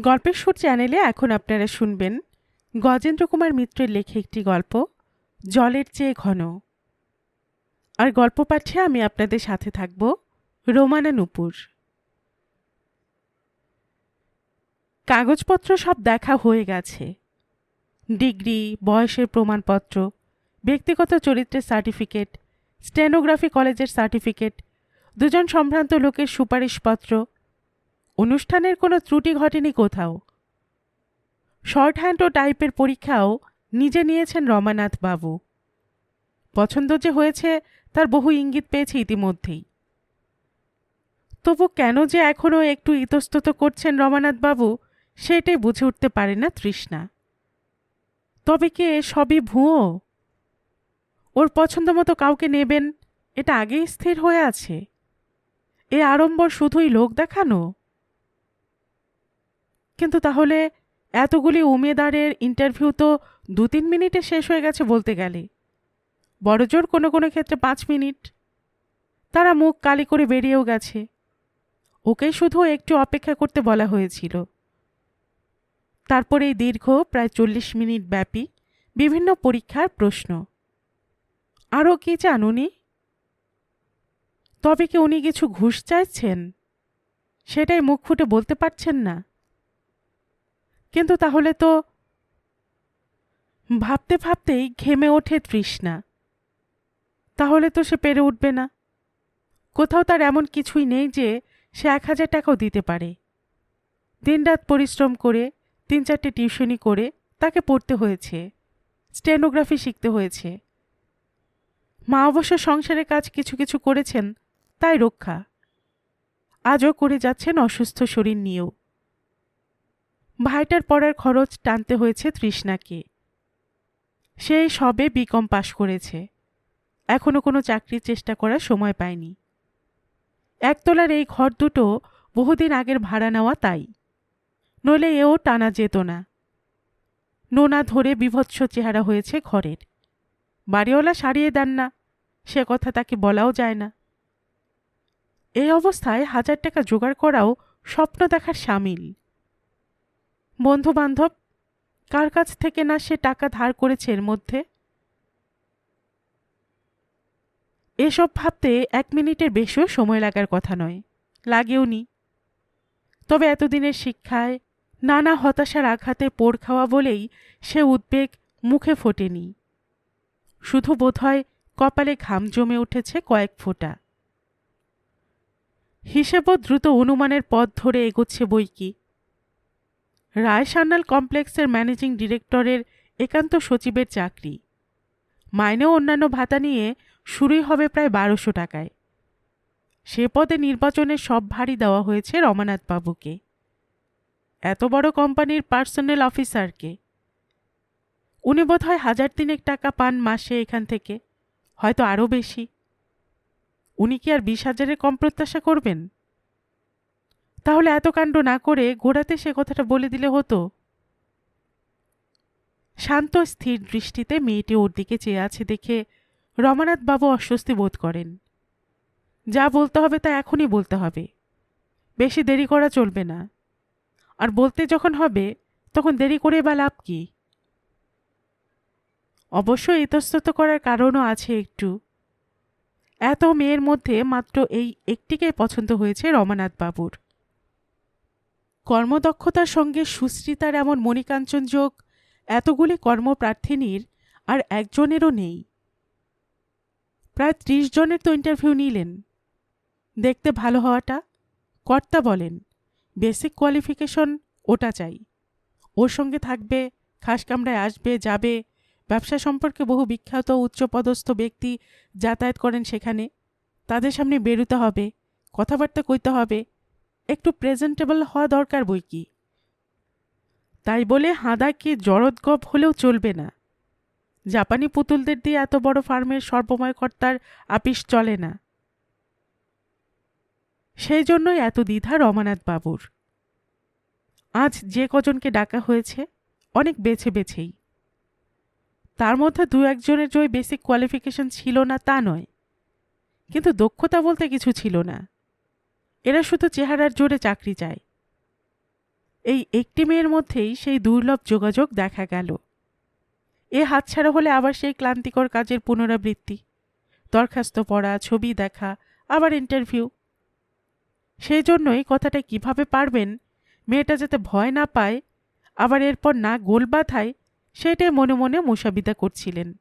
গল্পের সুর চ্যানেলে এখন আপনারা শুনবেন গজেন্দ্র কুমার মিত্রের লেখা একটি গল্প, জলের চেয়ে ঘন। আর গল্প পাঠে আমি আপনাদের সাথে থাকব রোমানা নুপুর। কাগজপত্র সব দেখা হয়ে গেছে। ডিগ্রি, বয়সের প্রমাণপত্র, ব্যক্তিগত চরিত্রের সার্টিফিকেট, স্টেনোগ্রাফি কলেজের সার্টিফিকেট, দুজন সম্ভ্রান্ত লোকের সুপারিশপত্র অনুষ্ঠানের কোনো ত্রুটি ঘটেনি কোথাও। শর্ট হ্যান্ড ও টাইপের পরীক্ষাও নিজে নিয়েছেন রমানাথ বাবু। পছন্দ যে হয়েছে, তার বহু ইঙ্গিত পেয়েছে ইতিমধ্যেই। তবু কেন যে এখনও একটু ইতস্তত করছেন রমানাথ বাবু, সেটাই বুঝে উঠতে পারে না তৃষ্ণা। তবে কি সবই ভুয়ো? ওর পছন্দ মতো কাউকে নেবেন, এটা আগেই স্থির হয়ে আছে। এ আড়ম্বর শুধুই লোক দেখানো? কিন্তু তাহলে এতগুলি উমেদারের ইন্টারভিউ তো দু তিন মিনিটে শেষ হয়ে গেছে বলতে গেলে। বড়জোর কোনো কোনো ক্ষেত্রে পাঁচ মিনিট। তারা মুখ কালি করে বেরিয়েও গেছে। ওকে শুধু একটু অপেক্ষা করতে বলা হয়েছিল। তারপরে এই দীর্ঘ প্রায় চল্লিশ মিনিট ব্যাপী বিভিন্ন পরীক্ষার প্রশ্ন। আরও কি চান উনি? তবে কি উনি কিছু ঘুষ চাইছেন? সেটাই মুখ ফুটে বলতে পারছেন না। কিন্তু তাহলে তো ভাবতে ভাবতেই ঘেমে ওঠে তৃষ্ণা। তাহলে তো সে পেরে উঠবে না। কোথাও তার এমন কিছুই নেই যে সে এক হাজার টাকাও দিতে পারে। দিনরাত পরিশ্রম করে, তিন চারটে টিউশনি করে তাকে পড়তে হয়েছে, স্টেনোগ্রাফি শিখতে হয়েছে। মা অবশ্য সংসারের কাজ কিছু কিছু করেছেন, তাই রক্ষা। আজও করে যাচ্ছেন অসুস্থ শরীর নিয়েও। ভাইটার পড়ার খরচ টানতে হয়েছে তৃষ্ণাকে। সে সবে বিকম পাশ করেছে। এখনও কোনো চাকরির চেষ্টা করার সময় পায়নি। একতলার এই ঘর দুটো বহুদিন আগের ভাড়া নেওয়া তাই। নইলে এও টানা যেত না। নোনা ধরে বিভৎস চেহারা হয়েছে ঘরের। বাড়িওয়ালা সারিয়ে দেন না, সে কথা তাকে বলাও যায় না। এই অবস্থায় হাজার টাকা জোগাড় করাও স্বপ্ন দেখার সামিল। বন্ধু বান্ধব কার কাছ থেকে না সে টাকা ধার করেছে এর মধ্যে? এসব ভাবতে এক মিনিটের বেশিও সময় লাগার কথা নয়, লাগেও নি। তবে এতদিনের শিক্ষায় নানা হতাশার আঘাতে পোড় খাওয়া বলেই সে উদ্বেগ মুখে ফোটেনি। শুধু বোধহয় কপালে ঘাম জমে উঠেছে কয়েক ফোঁটা। হিসেবও দ্রুত অনুমানের পথ ধরে এগোচ্ছে বই কি। রায় সান্যাল কমপ্লেক্সের ম্যানেজিং ডিরেক্টরের একান্ত সচিবের চাকরি। মাইনেও অন্যান্য ভাতা নিয়ে শুরুই হবে প্রায় বারোশো টাকায়। সে পদে নির্বাচনের সব ভারী দেওয়া হয়েছে রমানাথ বাবুকে এত বড় কোম্পানির পার্সোনাল অফিসারকে। উনি বোধহয় হাজার তিনেক টাকা পান মাসে এখান থেকে, হয়তো আরও বেশি। উনি কি আর বিশ হাজারের কম প্রত্যাশা করবেন? তাহলে এত কাণ্ড না করে গোড়াতে সে কথাটা বলে দিলে হতো? শান্ত, স্থির দৃষ্টিতে মেয়েটি ওর দিকে চেয়ে আছে দেখে রমানাথ বাবু অস্বস্তি বোধ করেন। যা বলতে হবে তা এখনই বলতে হবে। বেশি দেরি করা চলবে না। আর বলতে যখন হবে, তখন দেরি করে বা লাভ কি? অবশ্য ইতস্তত করার কারণও আছে একটু। এত মেয়ের মধ্যে মাত্র এই একটিকে পছন্দ হয়েছে রমানাথ বাবুর। কর্মদক্ষতার সঙ্গে সুশ্রিতার এমন মণিকাঞ্চন যোগ, এতগুলি কর্মপ্রার্থিনীর আর একজনেরও নেই। প্রায় ত্রিশ জনের তো ইন্টারভিউ নিলেন। দেখতে ভালো হওয়াটা? কর্তা বলেন বেসিক কোয়ালিফিকেশন ওটা চাই। ওর সঙ্গে থাকবে, খাস কামরায় আসবে, যাবে, ব্যবসা সম্পর্কে বহু বিখ্যাত উচ্চপদস্থ ব্যক্তি যাতায়াত করেন সেখানে। তাদের সামনে বেরোতে হবে, কথাবার্তা কইতে হবে একটু প্রেজেন্টেবল হওয়া দরকার বই কি? তাই বলে হাঁদাকে জরদগপ হলেও চলবে না। জাপানি পুতুলদের দিয়ে এত বড় ফার্মের সর্বময় কর্তার আপিস চলে না। সেই জন্যই এত দ্বিধা রমানাথ বাবুর। আজ যে কজনকে ডাকা হয়েছে, অনেক বেছে বেছেই। তার মধ্যে দু একজনের যে বেসিক কোয়ালিফিকেশন ছিল না তা নয়। কিন্তু দক্ষতা বলতে কিছু ছিল না। এরা শুধু চেহারার জোরে চাকরি চায়। এই একটি মেয়ের মধ্যেই সেই দুর্লভ যোগাযোগ দেখা গেল। এ হাতছাড়া হলে আবার সেই ক্লান্তিকর কাজের পুনরাবৃত্তি। দরখাস্ত পড়া, ছবি দেখা, আবার ইন্টারভিউ। সেই জন্যই কথাটা কীভাবে পারবেন, মেয়েটা যাতে ভয় না পায়, আবার এরপর না গোল বাঁধায়, সেটাই মনে মনে মোসাবিদা করছিলেন।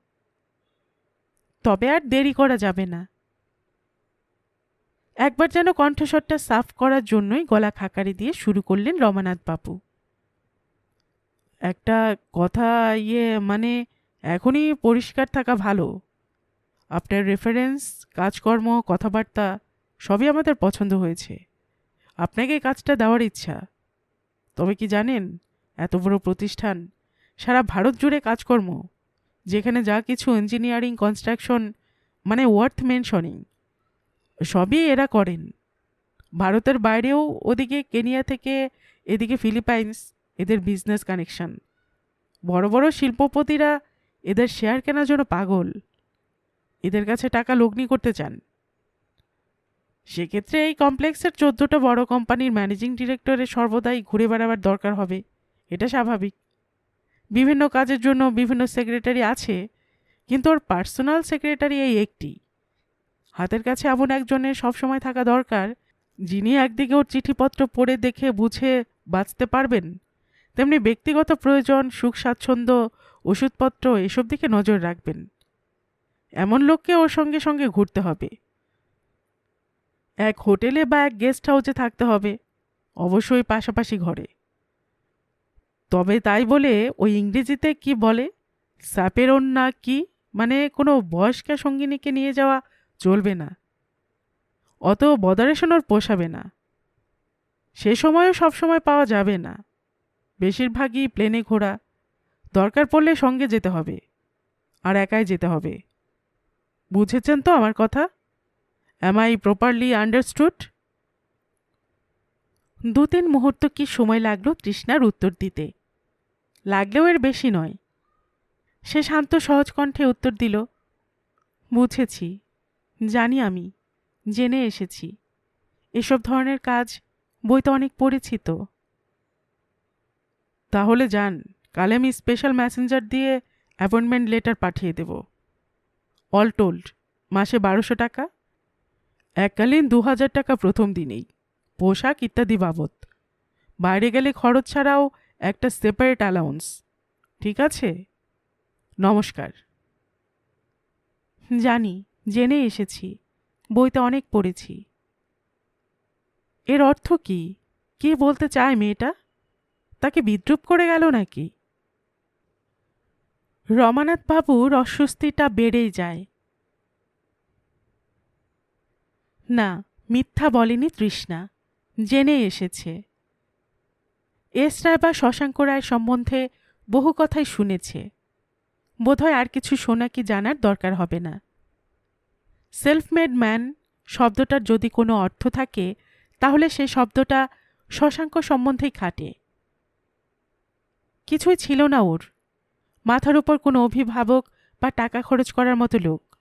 তবে আর দেরি করা যাবে না। একবার যেন কণ্ঠস্বরটা সাফ করার জন্যই গলা খাকারি দিয়ে শুরু করলেন রমানাথ বাবু। একটা কথা ইয়ে মানে এখনই পরিষ্কার থাকা ভালো। আপনার রেফারেন্স কাজকর্ম, কথাবার্তা সবই আমাদের পছন্দ হয়েছে। আপনাকে কাজটা দেওয়ার ইচ্ছা। তবে কি জানেন, এত বড় প্রতিষ্ঠান, সারা ভারত জুড়ে কাজকর্ম, যেখানে যা কিছু ইঞ্জিনিয়ারিং কনস্ট্রাকশন মানে ওয়ার্থ মেনশনিং সবই এরা করেন। ভারতের বাইরেও ওদিকে কেনিয়া থেকে এদিকে ফিলিপাইন্স এদের বিজনেস কানেকশন বড় বড় শিল্পপতিরা এদের শেয়ার কেনার জন্য পাগল। এদের কাছে টাকা লগ্নি করতে চান। সেক্ষেত্রে এই কমপ্লেক্সের চোদ্দোটা বড় কোম্পানির ম্যানেজিং ডিরেক্টরের সর্বদাই ঘুরে বেড়াবার দরকার হবে, এটা স্বাভাবিক। বিভিন্ন কাজের জন্য বিভিন্ন সেক্রেটারি আছে, কিন্তু ওর পার্সোনাল সেক্রেটারি এই একটি। হাতের কাছে এমন একজনের সবসময় থাকা দরকার, যিনি একদিকে ওর চিঠিপত্র পড়ে দেখে বুঝে বাঁচতে পারবেন। তেমনি ব্যক্তিগত প্রয়োজন, সুখ, স্বাচ্ছন্দ্য, ওষুধপত্র এসব দিকে নজর রাখবেন। এমন লোককে ওর সঙ্গে সঙ্গে ঘুরতে হবে। এক হোটেলে বা এক গেস্ট হাউসে থাকতে হবে, অবশ্যই পাশাপাশি ঘরে। তবে তাই বলে ওই ইংরেজিতে কি বলে? স্যাপেরন না কি? মানে কোনো বয়স্কা সঙ্গিনীকে নিয়ে যাওয়া চলবে না, অত বদারেশন ওর পোষাবে না। সে সময়ও সবসময় পাওয়া যাবে না। বেশিরভাগই প্লেনে ঘোরা দরকার পড়লে সঙ্গে যেতে হবে আর একাই যেতে হবে। বুঝেছেন তো আমার কথা? অ্যাম আই প্রপারলি আন্ডারস্টুড দু তিন মুহূর্ত কি সময় লাগল তৃষ্ণার উত্তর দিতে? লাগলেও এর বেশি নয়। সে শান্ত, সহজ কণ্ঠে উত্তর দিল, বুঝেছি। জানি আমি, জেনে এসেছি। এসব ধরনের কাজ বইতে অনেক পড়েছি তো। তাহলে যান, কাল আমি স্পেশাল ম্যাসেঞ্জার দিয়ে অ্যাপয়েন্টমেন্ট লেটার পাঠিয়ে দেব। অল টোল্ড মাসে বারোশো টাকা। এককালীন দু হাজার টাকা প্রথম দিনেই, পোশাক ইত্যাদি বাবদ। বাইরে গেলে খরচ ছাড়াও একটা সেপারেট অ্যালাউন্স ঠিক আছে? নমস্কার। জানি জেনে এসেছি, বইতে অনেক পড়েছি। এর অর্থ কি? কি বলতে চায় মেয়েটা? তাকে বিদ্রুপ করে গেল নাকি? রমানাথ বাবুর অস্বস্তিটা বেড়েই যায়। না, মিথ্যা বলেনি তৃষ্ণা, জেনে এসেছে। এস রায় বা শশাঙ্ক রায় সম্বন্ধে বহু কথাই শুনেছে। বোধহয় আর কিছু শোনা কি জানার দরকার হবে না। সেলফ মেড ম্যান শব্দটার যদি কোনো অর্থ থাকে, তাহলে সে শব্দটা শশাঙ্ক সম্বন্ধেই খাটে। কিছুই ছিল না ওর। মাথার উপর কোনো অভিভাবক বা টাকা খরচ করার মতো লোক।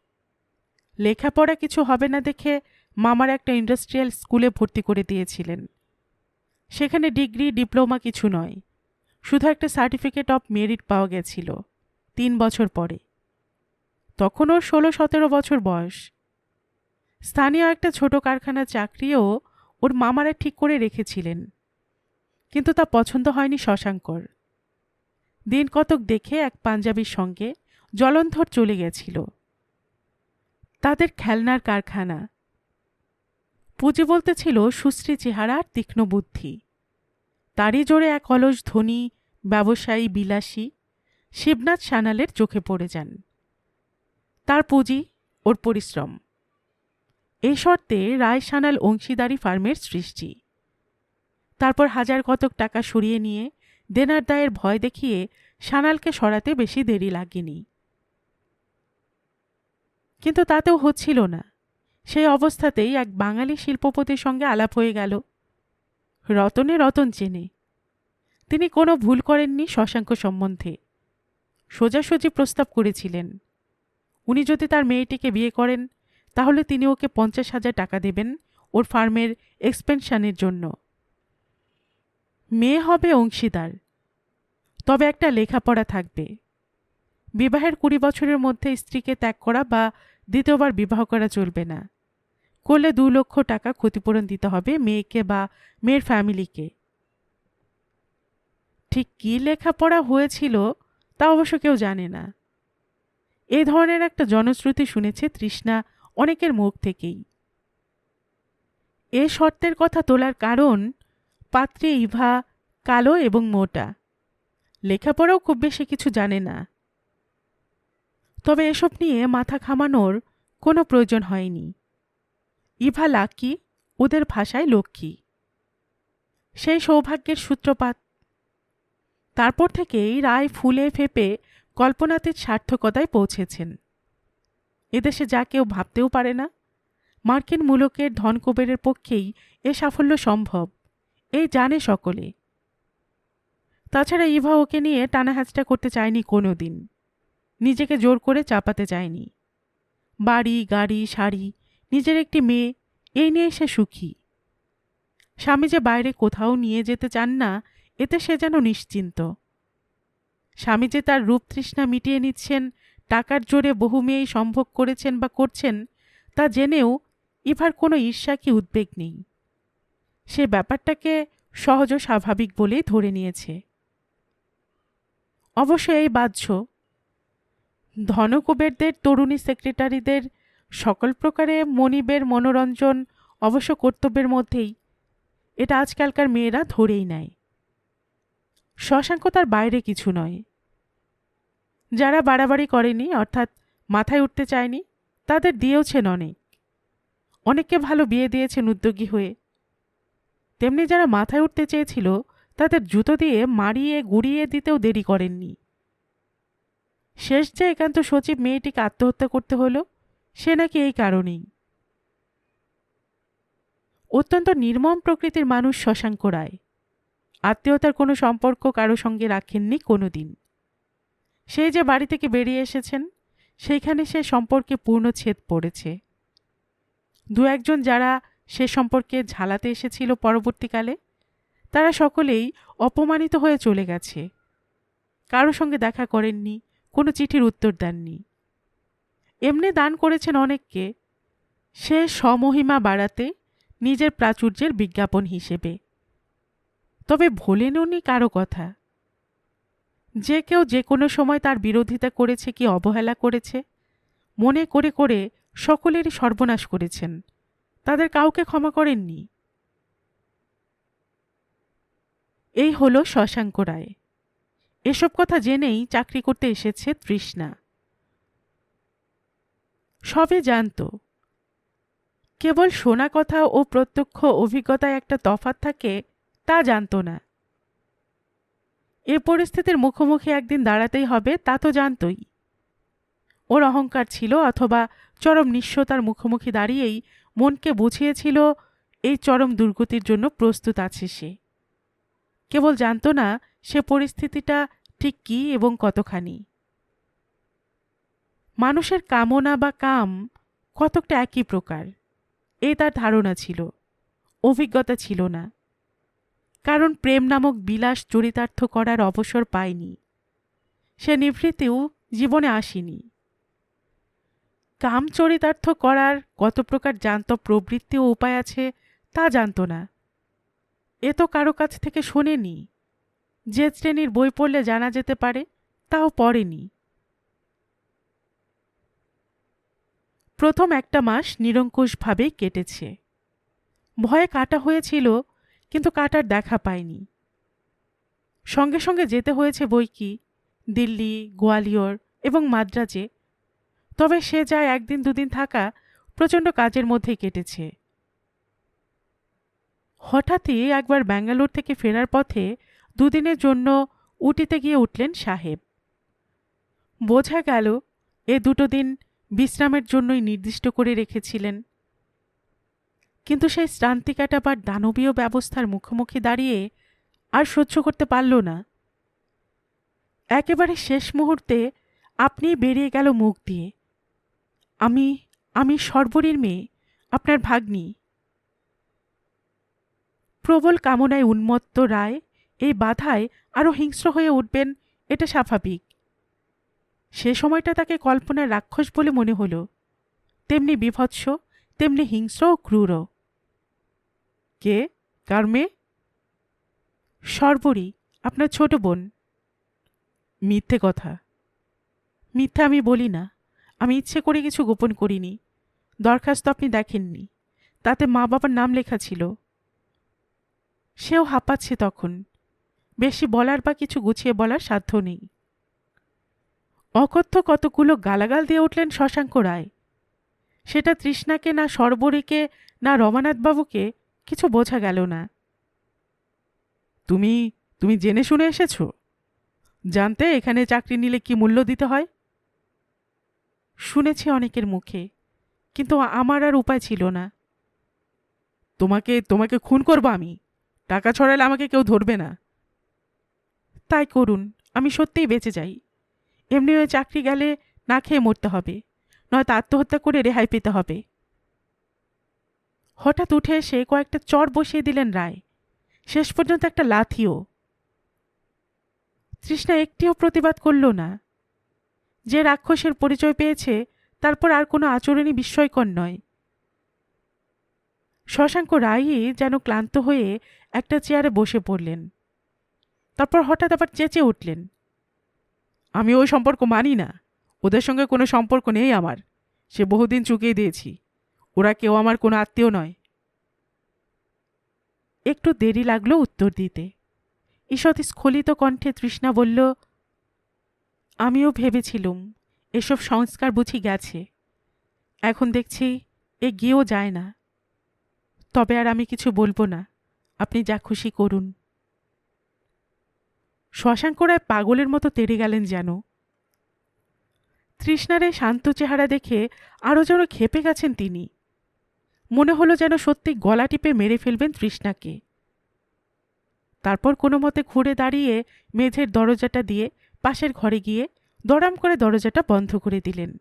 লেখাপড়া কিছু হবে না দেখে মামার একটা ইন্ডাস্ট্রিয়াল স্কুলে ভর্তি করে দিয়েছিলেন। সেখানে ডিগ্রি, ডিপ্লোমা কিছু নয়। শুধু একটা সার্টিফিকেট অফ মেরিট পাওয়া গেছিল, তিন বছর পরে। তখন ওর ষোলো সতেরো বছর বয়স। স্থানীয় একটা ছোট কারখানার চাকরিও ওর মামারা ঠিক করে রেখেছিলেন। কিন্তু তা পছন্দ হয়নি শশাঙ্কর। দিন কতক দেখে এক পাঞ্জাবির সঙ্গে জলন্ধর চলে গেছিল। তাদের খেলনার কারখানা। পুঁজি বলতে ছিল সুশ্রী চেহারার তীক্ষ্ণ বুদ্ধি। তারই জোরে এক অলস ধনী, ব্যবসায়ী, বিলাসী শিবনাথ সানালের চোখে পড়ে যান। তার পুঁজি ওর পরিশ্রম। এই শর্তে রায় সানাল অংশীদারি ফার্মের সৃষ্টি। তারপর হাজার কতক টাকা সরিয়ে নিয়ে দেনার দায়ের ভয় দেখিয়ে সানালকে সরাতে বেশি দেরি লাগেনি। কিন্তু তাতেও হচ্ছিল না। সেই অবস্থাতেই এক বাঙালি শিল্পপতির সঙ্গে আলাপ হয়ে গেল। রতনে রতন চেনে। তিনি কোনো ভুল করেননি শশাঙ্ক সম্বন্ধে। সোজাসুজি প্রস্তাব করেছিলেন। উনি যদি তার মেয়েটিকে বিয়ে করেন তাহলে তিনি ওকে পঞ্চাশ হাজার টাকা দেবেন ওর ফার্মের এক্সপেনশনের জন্য। মেয়ে হবে অংশীদার। তবে একটা লেখাপড়া থাকবে। বিবাহের কুড়ি বছরের মধ্যে স্ত্রীকে ত্যাগ করা বা দ্বিতীয়বার বিবাহ করা চলবে না। করলে দু লক্ষ টাকা ক্ষতিপূরণ দিতে হবে মেয়েকে বা মেয়ের ফ্যামিলিকে। ঠিক কী লেখাপড়া হয়েছিল তা অবশ্য কেউ জানে না। এ ধরনের একটা জনশ্রুতি শুনেছে তৃষ্ণা অনেকের মুখ থেকেই। এ শর্তের কথা তোলার কারণ পাত্রে ইভা, কালো এবং মোটা। লেখাপড়াও খুব বেশি কিছু জানে না। তবে এসব নিয়ে মাথা ঘামানোর কোনো প্রয়োজন হয়নি। ইভা লাকি, ওদের ভাষায় লক্ষ্মী। সেই সৌভাগ্যের সূত্রপাত। তারপর থেকেই রায় ফুলে ফেপে কল্পনাতীত সার্থকতায় পৌঁছেছেন। এদেশে যা কেউ ভাবতেও পারে না। মার্কিন মূলকের ধনকুবেরের পক্ষেই এ সাফল্য সম্ভব এই জানে সকলে। তাছাড়া ইভা ওকে নিয়ে টানাহাজটা করতে চায়নি কোনো দিন নিজেকে জোর করে চাপাতে চায়নি। বাড়ি, গাড়ি, শাড়ি, নিজের একটি মেয়ে, এই নিয়ে সে সুখী। স্বামী যে বাইরে কোথাও নিয়ে যেতে চান না, এতে সে যেন নিশ্চিন্ত। স্বামী যে তার রূপ তৃষ্ণা মিটিয়ে নিচ্ছেন টাকার জোরে বহু মেয়েই সম্ভব করেছেন বা করছেন, তা জেনেও ইভার কোনো ঈর্ষা কি উদ্বেগ নেই। সে ব্যাপারটাকে সহজ ও স্বাভাবিক বলেই ধরে নিয়েছে। অবশ্য এই বাহ্য। ধনকুবেরদের, তরুণী সেক্রেটারিদের সকল প্রকারে মনিবের মনোরঞ্জন, অবশ্য কর্তব্যের মধ্যেই এটা আজকালকার মেয়েরা ধরেই নেয়। শশাঙ্ক তার বাইরে কিছু নয়। যারা বাড়াবাড়ি করেনি, অর্থাৎ মাথায় উঠতে চায়নি, তাদের দিয়েওছেন অনেক। অনেককে ভালো বিয়ে দিয়েছেন উদ্যোগী হয়ে। তেমনি যারা মাথায় উঠতে চেয়েছিল, তাদের জুতো দিয়ে মারিয়ে গুড়িয়ে দিতেও দেরি করেননি। শেষ যে একান্ত সচিব মেয়েটিকে আত্মহত্যা করতে হলো, সে নাকি এই কারণেই। অত্যন্ত নির্মম প্রকৃতির মানুষ শশাঙ্ক রায়। আত্মীয়তার কোনো সম্পর্ক কারও সঙ্গে রাখেননি কোনো দিন সেই যে বাড়ি থেকে বেরিয়ে এসেছেন, সেইখানে সে সম্পর্কে পূর্ণ ছেদ পড়েছে। দু একজন যারা সে সম্পর্কে ঝালাতে এসেছিল পরবর্তীকালে, তারা সকলেই অপমানিত হয়ে চলে গেছে। কারও সঙ্গে দেখা করেননি, কোনো চিঠির উত্তর দেননি। এমনি দান করেছেন অনেককে, সে সমহিমা বাড়াতে নিজের প্রাচুর্যের বিজ্ঞাপন হিসেবে। তবে ভোলেননি কারও কথা। যে কেউ যে কোনো সময় তার বিরোধিতা করেছে কি অবহেলা করেছে? মনে করে করে সকলেরই সর্বনাশ করেছেন। তাদের কাউকে ক্ষমা করেননি। এই হল শশাঙ্ক রায়। এসব কথা জেনেই চাকরি করতে এসেছে তৃষ্ণা। সবে জানত, কেবল শোনা কথা ও প্রত্যক্ষ অভিজ্ঞতায় একটা তফাত থাকে তা জানত না। এ পরিস্থিতির মুখোমুখি একদিন দাঁড়াতেই হবে, তা তো জানতই। ওর অহংকার ছিল অথবা চরম নিঃস্বতার মুখোমুখি দাঁড়িয়েই মনকে বুঝিয়েছিল, এই চরম দুর্গতির জন্য প্রস্তুত আছে সে। কেবল জানত না, সে পরিস্থিতিটা ঠিক কী এবং কতখানি। মানুষের কামনা বা কাম কতকটা একই প্রকার এই তার ধারণা ছিল, অভিজ্ঞতা ছিল না। কারণ প্রেম নামক বিলাস চরিতার্থ করার অবসর পায়নি। সে নিভৃতেও জীবনে আসেনি। কাম চরিতার্থ করার কত প্রকার জানত প্রবৃত্তি ও উপায় আছে তা জানত না। এ তো কারও কাছ থেকে শোনেনি। যে শ্রেণির বই পড়লে জানা যেতে পারে, তাও পড়েনি। প্রথম একটা মাস নিরঙ্কুশভাবেই কেটেছে। ভয়ে কাটা হয়েছিল কিন্তু কাটার দেখা পায়নি সঙ্গে সঙ্গে যেতে হয়েছে বই কি, দিল্লি, গোয়ালিয়র এবং মাদ্রাজে। তবে সে যায় একদিন দুদিন থাকা প্রচণ্ড কাজের মধ্যেই কেটেছে। হঠাৎই একবার ব্যাঙ্গালোর থেকে ফেরার পথে দুদিনের জন্য উটিতে গিয়ে উঠলেন সাহেব। বোঝা গেল, এ দুটো দিন বিশ্রামের জন্যই নির্দিষ্ট করে রেখেছিলেন। কিন্তু সেই শ্রান্তি কাটাবার দানবীয় ব্যবস্থার মুখোমুখি দাঁড়িয়ে আর সহ্য করতে পারল না। একেবারে শেষ মুহূর্তে আপনি বেরিয়ে গেল মুখ দিয়ে। আমি আমি সর্বরীর মেয়ে, আপনার ভাগ্নি। প্রবল কামনায় উন্মত্ত রায় এই বাধায় আরও হিংস্র হয়ে উঠবেন এটা স্বাভাবিক। সে সময়টা তাকে কল্পনার রাক্ষস বলে মনে হলো। তেমনি বিভৎস, তেমনি হিংস্র ও ক্রূরও কে? কার মেয়ে? সর্বরী, আপনার ছোট বোন। মিথ্যে কথা। মিথ্যে আমি বলি না। আমি ইচ্ছে করে কিছু গোপন করিনি। দরখাস্ত আপনি দেখেননি। তাতে মা বাবার নাম লেখা ছিল। সেও হাঁপাচ্ছে তখন। বেশি বলার বা কিছু গুছিয়ে বলার সাধ্য নেই। অকথ্য কতগুলো গালাগাল দিয়ে উঠলেন শশাঙ্ক রায়। সেটা তৃষ্ণাকে না সর্বরীকে, না রমানাথবাবুকে কিছু বোঝা গেল না। তুমি তুমি জেনে শুনে এসেছ? জানতে এখানে চাকরি নিলে কি মূল্য দিতে হয়? শুনেছি অনেকের মুখে, কিন্তু আমার আর উপায় ছিল না। তোমাকে তোমাকে খুন করব আমি। টাকা ছড়ালে আমাকে কেউ ধরবে না। তাই করুন, আমি সত্যিই বেঁচে যাই। এমনি ওই চাকরি গেলে না খেয়ে মরতে হবে, নয়তো আত্মহত্যা করে রেহাই পেতে হবে। হঠাৎ উঠে এসে কয়েকটা চর বসিয়ে দিলেন রায়। শেষ পর্যন্ত একটা লাথিও। তৃষ্ণা একটিও প্রতিবাদ করল না। যে রাক্ষসের পরিচয় পেয়েছে, তারপর আর কোনো আচরণই বিস্ময়কর নয়। শশাঙ্ক রায়ই যেন ক্লান্ত হয়ে একটা চেয়ারে বসে পড়লেন। তারপর হঠাৎ আবার চেঁচে উঠলেন। আমি ওই সম্পর্ক মানি না। ওদের সঙ্গে কোনো সম্পর্ক নেই আমার। সে বহুদিন চুকিয়ে দিয়েছি। ওরা কেউ আমার কোনো আত্মীয় নয়। একটু দেরি লাগল উত্তর দিতে। ঈষৎ স্খলিত কণ্ঠে তৃষ্ণা বলল, আমিও ভেবেছিলুম এসব সংস্কার বুঝি গেছে। এখন দেখছি এ গিয়েও যায় না। তবে আর আমি কিছু বলব না। আপনি যা খুশি করুন। শশাঙ্ক রায় পাগলের মতো তেড়ে গেলেন যেন। তৃষ্ণারে শান্ত চেহারা দেখে আরও যেন খেপে গেছেন তিনি। মনে হলো যেন সত্যি গলা টিপে মেরে ফেলবেন তৃষ্ণাকে। তারপর কোনো মতে ঘুরে দাঁড়িয়ে মেঝের দরজাটা দিয়ে পাশের ঘরে গিয়ে দড়াম করে দরজাটা বন্ধ করে দিলেন।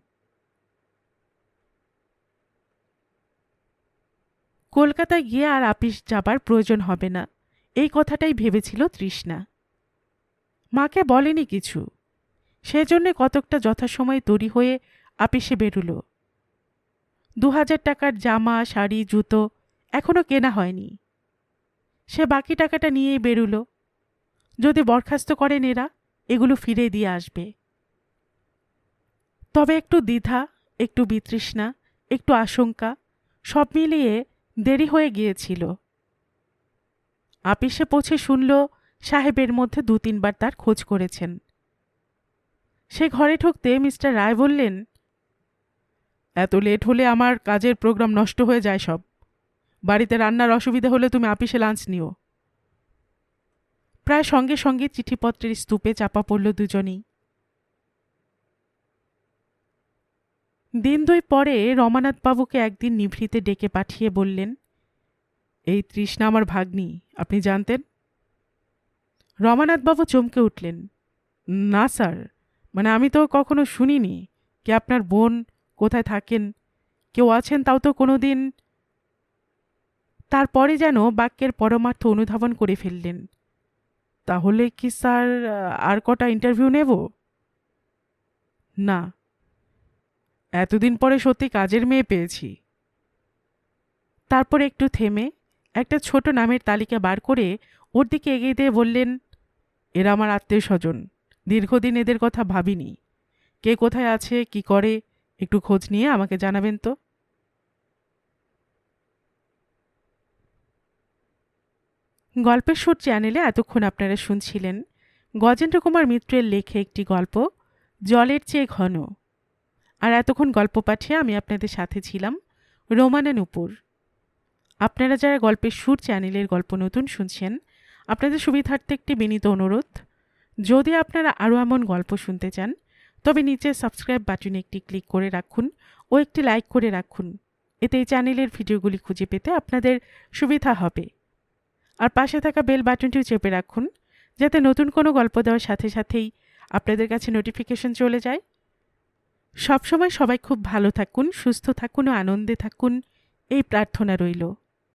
কলকাতায় গিয়ে আর আপিস যাবার প্রয়োজন হবে না, এই কথাটাই ভেবেছিল তৃষ্ণা। মাকে বলেনি কিছু, সেজন্যে কতকটা যথাসময়ে তৈরি হয়ে আপিসে বেরুল। দু হাজার টাকার জামা, শাড়ি, জুতো এখনও কেনা হয়নি। সে বাকি টাকাটা নিয়েই বেরুল। যদি বরখাস্ত করেন এরা, এগুলো ফিরে দিয়ে আসবে। তবে একটু দ্বিধা, একটু বিতৃষ্ণা, একটু আশঙ্কা, সব মিলিয়ে দেরি হয়ে গিয়েছিল। আপিসে পৌঁছে শুনল, সাহেবের মধ্যে দু তিনবার তার খোঁজ করেছেন। সে ঘরে ঢুকতে মিস্টার রায় বললেন এত লেট হলে আমার কাজের প্রোগ্রাম নষ্ট হয়ে যায় সব। বাড়িতে রান্নার অসুবিধা হলে তুমি আপিসে লাঞ্চ নিও। প্রায় সঙ্গে সঙ্গে চিঠিপত্রের স্তূপে চাপা পড়ল দুজনেই। দিন দুই পরে রমানাথবাবুকে একদিন নিভৃতে ডেকে পাঠিয়ে বললেন, এই তৃষ্ণা আমার ভাগ্নি, আপনি জানতেন? রমানাথবাবু চমকে উঠলেন, না স্যার মানে আমি তো কখনো শুনিনি কে আপনার বোন কোথায় থাকেন? কেউ আছেন তাও তো কোনো দিন তারপরে যেন বাক্যের পরমার্থ অনুধাবন করে ফেললেন। তাহলে কি স্যার আর কটা ইন্টারভিউ নেব? না। এতদিন পরে সত্যি কাজের মেয়ে পেয়েছি। তারপর একটু থেমে একটা ছোট নামের তালিকা বার করে ওর দিকে এগিয়ে দিয়ে বললেন, এরা আমার আত্মীয় স্বজন। দীর্ঘদিন এদের কথা ভাবিনি। কে কোথায় আছে, কি করে একটু খোঁজ নিয়ে আমাকে জানাবেন তো। গল্পের সুর চ্যানেলে এতক্ষণ আপনারা শুনছিলেন গজেন্দ্র কুমার মিত্রের লেখে একটি গল্প, জলের চেয়ে ঘন। আর এতক্ষণ গল্প পাঠিয়ে আমি আপনাদের সাথে ছিলাম রোমানা নুপুর। আপনারা যারা গল্পের সুর চ্যানেলের গল্প নতুন শুনছেন, আপনাদের সুবিধার্থে একটি বিনীত অনুরোধ, যদি আপনারা আরও এমন গল্প শুনতে চান তবে নিচে সাবস্ক্রাইব বাটনে একটি ক্লিক করে রাখুন ও একটি লাইক করে রাখুন। এতে এই চ্যানেলের ভিডিওগুলি খুঁজে পেতে আপনাদের সুবিধা হবে। আর পাশে থাকা বেল বাটনটিও চেপে রাখুন যাতে নতুন কোনো গল্প দেওয়ার সাথে সাথেই আপনাদের কাছে নোটিফিকেশন চলে যায়। সবসময় সবাই খুব ভালো থাকুন, সুস্থ থাকুন ও আনন্দে থাকুন। এই প্রার্থনা রইল।